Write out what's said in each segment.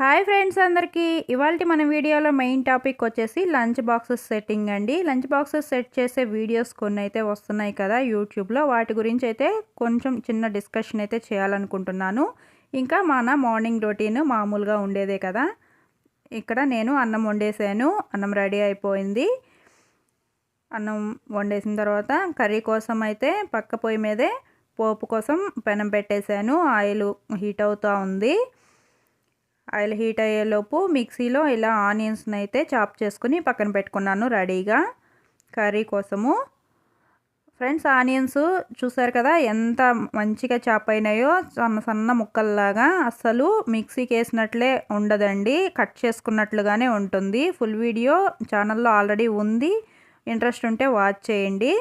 Hi friends అందరికీ. ఇవాళ మన వీడియోలో మెయిన్ టాపిక్ వచ్చేసి లంచ్ బాక్సెస్ సెట్టింగ్ అండి. లంచ్ బాక్సెస్ సెట్ చేసే వీడియోస్ కొన్ని అయితే వస్తున్నాయి కదా యూట్యూబ్లో. వాటి గురించి అయితే కొంచెం చిన్న డిస్కషన్ అయితే చేయాలనుకుంటున్నాను. ఇంకా మన మార్నింగ్ రొటీన్ మామూలుగా ఉండేదే కదా. ఇక్కడ నేను అన్నం వండేసాను. అన్నం రెడీ అయిపోయింది. అన్నం వండేసిన తర్వాత కర్రీ కోసం అయితే పక్క పొయ్యి మీదే పోపు కోసం పెనం పెట్టేశాను. ఆయిల్ హీట్ అవుతూ ఉంది. ఆయిల్ హీట్ అయ్యేలోపు మిక్సీలో ఇలా ఆనియన్స్ని అయితే చాప్ చేసుకుని పక్కన పెట్టుకున్నాను రెడీగా. కర్రీ కోసము. ఫ్రెండ్స్ ఆనియన్స్ చూసారు కదా ఎంత మంచిగా చాప్ అయినాయో సన్న సన్న ముక్కల్లాగా. అస్సలు మిక్సీకి వేసినట్లే ఉండదండి. కట్ చేసుకున్నట్లుగానే ఉంటుంది. ఫుల్ వీడియో ఛానల్లో ఆల్రెడీ ఉంది. ఇంట్రెస్ట్ ఉంటే వాచ్ చేయండి.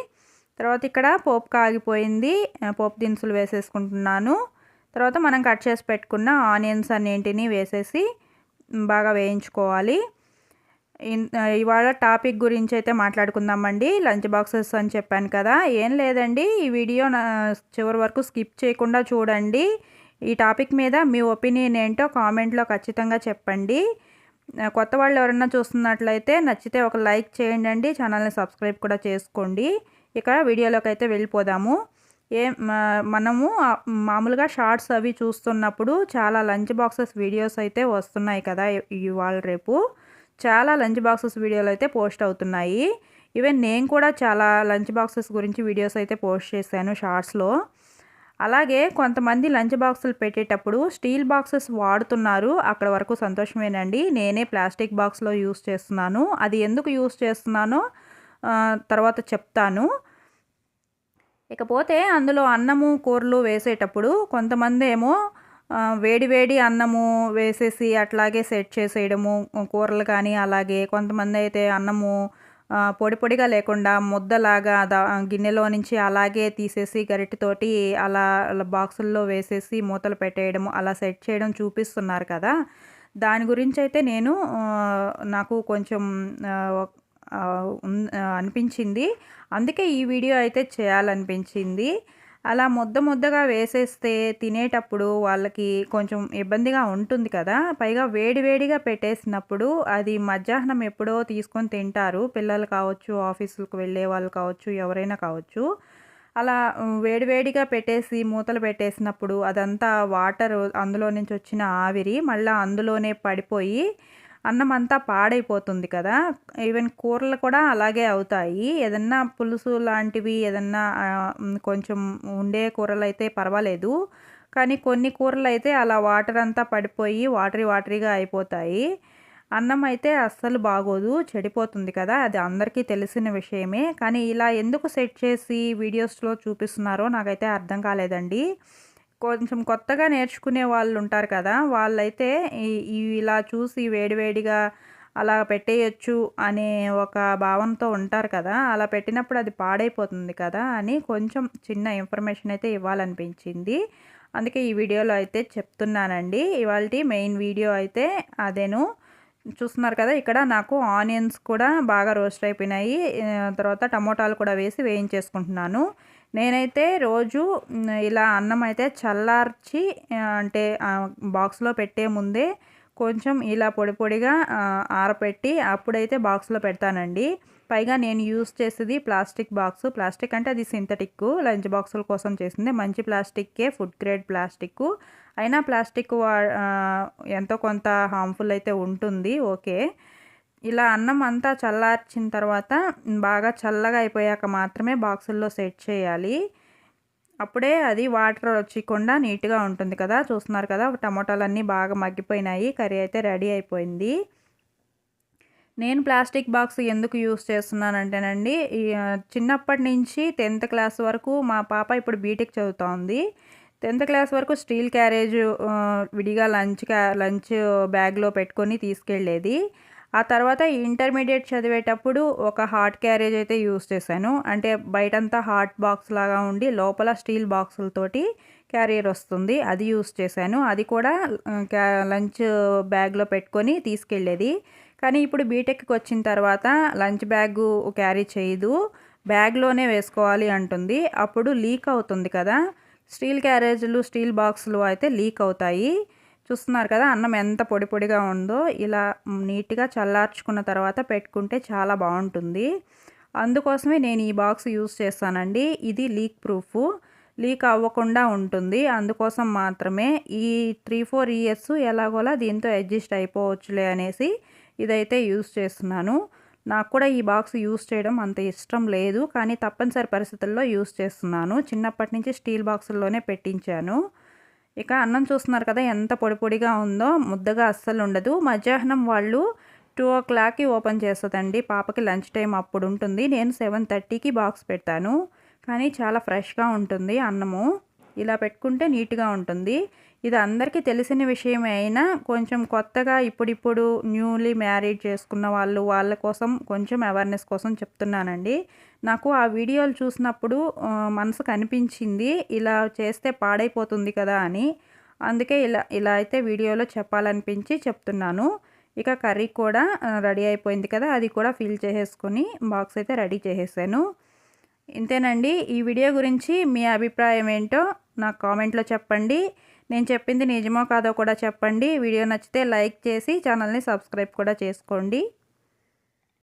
తర్వాత ఇక్కడ పోపు కాగిపోయింది. పోపు దినుసులు వేసేసుకుంటున్నాను. తర్వాత మనం కట్ చేసి పెట్టుకున్న ఆనియన్స్ అన్నింటినీ వేసేసి బాగా వేయించుకోవాలి. ఇవాళ టాపిక్ గురించి అయితే మాట్లాడుకుందామండి. లంచ్ బాక్సెస్ అని చెప్పాను కదా. ఏం లేదండి. ఈ వీడియో చివరి వరకు స్కిప్ చేయకుండా చూడండి. ఈ టాపిక్ మీద మీ ఒపీనియన్ ఏంటో కామెంట్లో ఖచ్చితంగా చెప్పండి. కొత్త వాళ్ళు ఎవరైనా చూస్తున్నట్లయితే నచ్చితే ఒక లైక్ చేయండి. ఛానల్ని సబ్స్క్రైబ్ కూడా చేసుకోండి. ఇక వీడియోలోకి అయితే వెళ్ళిపోదాము. ఏ మనము మామూలుగా షార్ట్స్ అవి చూస్తున్నప్పుడు చాలా లంచ్ బాక్సెస్ వీడియోస్ అయితే వస్తున్నాయి కదా ఇవాళ రేపు. చాలా లంచ్ బాక్సెస్ వీడియోలు అయితే పోస్ట్ అవుతున్నాయి. ఈవెన్ నేను కూడా చాలా లంచ్ బాక్సెస్ గురించి వీడియోస్ అయితే పోస్ట్ చేశాను షార్ట్స్లో. అలాగే కొంతమంది లంచ్ బాక్సులు పెట్టేటప్పుడు స్టీల్ బాక్సెస్ వాడుతున్నారు. అక్కడ వరకు సంతోషమేనండి. నేనే ప్లాస్టిక్ బాక్స్లో యూస్ చేస్తున్నాను. అది ఎందుకు యూస్ చేస్తున్నానో తర్వాత చెప్తాను. ఇకపోతే అందులో అన్నము కూరలు వేసేటప్పుడు కొంతమంది ఏమో వేడి వేడి అన్నము వేసేసి అట్లాగే సెట్ చేసేయడము కూరలు కానీ అలాగే కొంతమంది అయితే అన్నము పొడి పొడిగా లేకుండా ముద్దలాగా గిన్నెలో నుంచి అలాగే తీసేసి గరిటెతోటి అలా బాక్సుల్లో వేసేసి మూతలు పెట్టేయడం అలా సెట్ చేయడం చూపిస్తున్నారు కదా. దాని గురించి అయితే నేను నాకు కొంచెం అనిపించింది. అందుకే ఈ వీడియో అయితే చేయాలనిపించింది. అలా ముద్ద ముద్దగా వేసేస్తే తినేటప్పుడు వాళ్ళకి కొంచెం ఇబ్బందిగా ఉంటుంది కదా. పైగా వేడివేడిగా పెట్టేసినప్పుడు అది మధ్యాహ్నం ఎప్పుడో తీసుకొని తింటారు. పిల్లలు కావచ్చు ఆఫీసులకు వెళ్ళే వాళ్ళు కావచ్చు ఎవరైనా కావచ్చు. అలా వేడివేడిగా పెట్టేసి మూతలు పెట్టేసినప్పుడు అదంతా వాటర్ అందులో నుంచి వచ్చిన ఆవిరి మళ్ళీ అందులోనే పడిపోయి అన్నం అంతా పాడైపోతుంది కదా. ఈవెన్ కూరలు కూడా అలాగే అవుతాయి. ఏదన్నా పులుసు లాంటివి ఏదన్నా కొంచెం ఉండే కూరలు అయితే పర్వాలేదు. కానీ కొన్ని కూరలు అయితే అలా వాటర్ అంతా పడిపోయి వాటరీ వాటరీగా అయిపోతాయి. అన్నం అయితే అస్సలు బాగోదు చెడిపోతుంది కదా. అది అందరికీ తెలిసిన విషయమే. కానీ ఇలా ఎందుకు సెట్ చేసి వీడియోస్లో చూపిస్తున్నారో నాకైతే అర్థం కాలేదండి. కొంచెం కొత్తగా నేర్చుకునే వాళ్ళు ఉంటారు కదా వాళ్ళైతే ఇలా చూసి వేడివేడిగా అలా పెట్టేయచ్చు అనే ఒక భావంతో ఉంటారు కదా అలా పెట్టినప్పుడు అది పాడైపోతుంది కదా అని కొంచెం చిన్న ఇన్ఫర్మేషన్ అయితే ఇవ్వాలనిపించింది. అందుకే ఈ వీడియోలో అయితే చెప్తున్నానండి. ఇవాళ మెయిన్ వీడియో అయితే అదేను. చూస్తున్నారు కదా ఇక్కడ నాకు ఆనియన్స్ కూడా బాగా రోస్ట్ అయిపోయినాయి. తర్వాత టమోటాలు కూడా వేసి వేయించేసుకుంటున్నాను. నేనైతే రోజు ఇలా అన్నం అయితే చల్లార్చి అంటే బాక్స్లో పెట్టే ముందే కొంచెం ఇలా పొడి పొడిగా ఆరపెట్టి అప్పుడైతే బాక్స్లో పెడతానండి. పైగా నేను యూస్ చేసేది ప్లాస్టిక్ బాక్స్. ప్లాస్టిక్ అంటే అది సింథటిక్ లంచ్ బాక్సుల కోసం చేసింది. మంచి ప్లాస్టిక్కే ఫుడ్ గ్రేడ్ ప్లాస్టిక్ అయినా ప్లాస్టిక్ ఎంతో కొంత హార్మ్ఫుల్ అయితే ఉంటుంది. ఓకే. ఇలా అన్నం అంతా చల్లార్చిన తర్వాత బాగా చల్లగా అయిపోయాక మాత్రమే బాక్సుల్లో సెట్ చేయాలి. అప్పుడే అది వాటర్ వచ్చకుండా నీట్గా ఉంటుంది కదా. చూస్తున్నారు కదా టమాటాలన్నీ బాగా మగ్గిపోయినాయి. కర్రీ అయితే రెడీ అయిపోయింది. నేను ప్లాస్టిక్ బాక్స్ ఎందుకు యూస్ చేస్తున్నానంటేనండి చిన్నప్పటి నుంచి టెన్త్ క్లాస్ వరకు మా పాప ఇప్పుడు బీటెక్ చదువుతోంది. టెన్త్ క్లాస్ వరకు స్టీల్ క్యారేజ్ విడిగా లంచ్ క్యా లంచ్ బ్యాగ్లో పెట్టుకొని తీసుకెళ్ళేది. ఆ తర్వాత ఇంటర్మీడియట్ చదివేటప్పుడు ఒక హార్ట్ క్యారేజ్ అయితే యూస్ చేశాను. అంటే బయటంతా హార్ట్ బాక్స్ లాగా ఉండి లోపల స్టీల్ బాక్సులతోటి క్యారియర్ వస్తుంది. అది యూస్ చేశాను. అది కూడా లంచ్ బ్యాగ్లో పెట్టుకొని తీసుకెళ్ళేది. కానీ ఇప్పుడు బీటెక్కి వచ్చిన తర్వాత లంచ్ బ్యాగ్ క్యారీ చేయదు. బ్యాగ్లోనే వేసుకోవాలి అంటుంది. అప్పుడు లీక్ అవుతుంది కదా. స్టీల్ క్యారేజ్లు స్టీల్ బాక్సులు అయితే లీక్ అవుతాయి. చూస్తున్నారు కదా అన్నం ఎంత పొడి పొడిగా ఉందో ఇలా నీట్గా చల్లార్చుకున్న తర్వాత పెట్టుకుంటే చాలా బాగుంటుంది. అందుకోసమే నేను ఈ బాక్స్ యూస్ చేస్తానండి. ఇది లీక్ ప్రూఫ్. లీక్ అవ్వకుండా ఉంటుంది. అందుకోసం మాత్రమే ఈ త్రీ ఫోర్ ఇయర్స్ ఎలాగోలా దీంతో అడ్జస్ట్ అయిపోవచ్చులే అనేసి ఇదైతే యూస్ చేస్తున్నాను. నాకు కూడా ఈ బాక్స్ యూస్ చేయడం అంత ఇష్టం లేదు. కానీ తప్పనిసరి పరిస్థితుల్లో యూస్ చేస్తున్నాను. చిన్నప్పటి నుంచి స్టీల్ బాక్సుల్లోనే పెట్టించాను. ఇక అన్నం చూస్తున్నారు కదా ఎంత పొడి పొడిగా ఉందో ముద్దగా అస్సలు ఉండదు. మధ్యాహ్నం వాళ్ళు టూ ఓ క్లాక్కి ఓపెన్ చేస్తుందండి. పాపకి లంచ్ టైం అప్పుడు ఉంటుంది. నేను సెవెన్ థర్టీకి బాక్స్ పెడతాను. కానీ చాలా ఫ్రెష్గా ఉంటుంది అన్నము. ఇలా పెట్టుకుంటే నీట్గా ఉంటుంది. ఇది అందరికీ తెలిసిన విషయమే అయినా కొంచెం కొత్తగా ఇప్పుడిప్పుడు న్యూలీ మ్యారీడ్ చేసుకున్న వాళ్ళు వాళ్ళ కోసం కొంచెం అవేర్నెస్ కోసం చెప్తున్నానండి. నాకు ఆ వీడియోలు చూసినప్పుడు మనసుకు అనిపించింది ఇలా చేస్తే పాడైపోతుంది కదా అని. అందుకే ఇలా ఇలా అయితే వీడియోలో చెప్పాలనిపించి చెప్తున్నాను. ఇక కర్రీ కూడా రెడీ అయిపోయింది కదా అది కూడా ఫిల్ చేసేసుకొని బాక్స్ అయితే రెడీ చేసేసాను. ఇంతేనండి ఈ వీడియో గురించి మీ అభిప్రాయం ఏంటో నాకు కామెంట్లో చెప్పండి. నేను చెప్పింది నిజమో కాదో కూడా చెప్పండి. వీడియో నచ్చితే లైక్ చేసి ఛానల్ని సబ్స్క్రైబ్ కూడా చేసుకోండి.